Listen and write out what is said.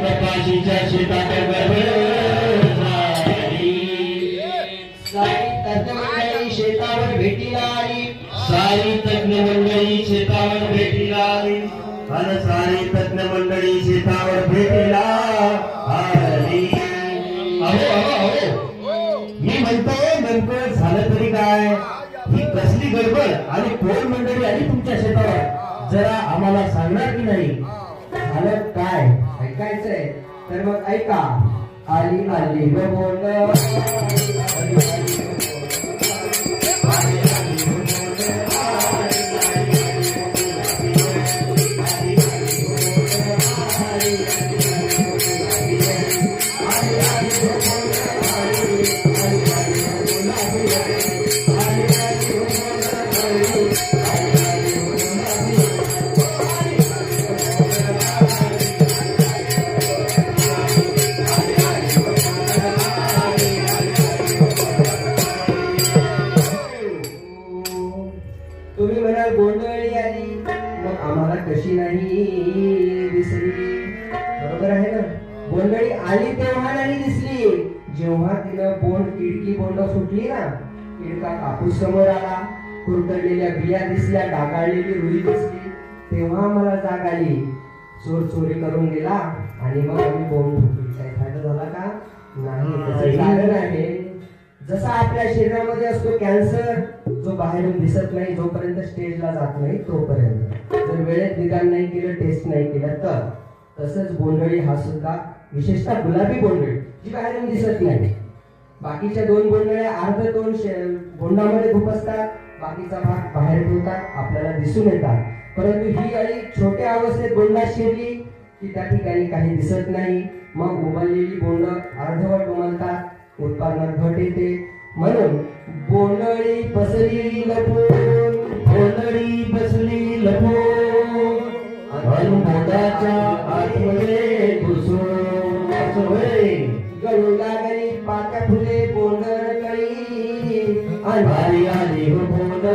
कपाशीच्या शेतात मंडळी शेतावर भेटीला आली सारी तज्ञ मंडळी शेतावर भेटीला आली आणि सारी तज्ञ मंडळी शेतावर भेटीला आली अहो अहो अहो. मी म्हणतो नेमकं झालं तरी काय? ही कसली गडबड? आणि कोण मंडळी आली तुमच्या शेतावर? जरा आम्हाला सांगणार की नाही? झालं काय? ऐकायचंय. तर मग ऐका. आली आली ग बोल गोंधळी आली. मग आम्हाला कशी नाही दिसली. बरोबर आहे ना? गोंधळी आली तेव्हा नाही दिसली. जेव्हा तिनं बोंड किडकी बोंड सुटली ना किडका कापूस समोर आला. कुरतडलेल्या बिया दिसल्या डागाळलेली रुई दिसली. तेव्हा मला जाग आली. चोर चोरी करून गेला आणि मग आम्ही बोंड फुटली. काय फायदा झाला का? नाही. कारण आहे जसा आपल्या शरीरामध्ये असतो कॅन्सर बाहेरून दिसत नाही जोपर्यंत स्टेजला जात नाही तोपर्यंत. जर वेळेत निदान नाही केलं टेस्ट नाही केलं तर. तसंच बोंडळी हा सुद्धा विशेषतः गुलाबी बोंडळी जी बाहेरून दिसत नाही. बाकीच्या दोन बोंडळ्या अर्ध दोन बोंडामध्ये खुपसतात बाकीचा भाग बाहेर ठेवतात आपल्याला दिसून येतात. परंतु ही अळी छोट्या अवस्थेत बोंडात शिरली की त्या ठिकाणी काही दिसत नाही. मग उमललेली बोंड अर्धवट उमलतात उत्पादनात घट येते. म्हणून बोंडळी बसली लपून गोंधळी बसली लपून आणि बोटाच्या आतमध्ये घुसून असं होय गळू लागली पात्या फुले बोंडळ कळी आणि आली हो बोंड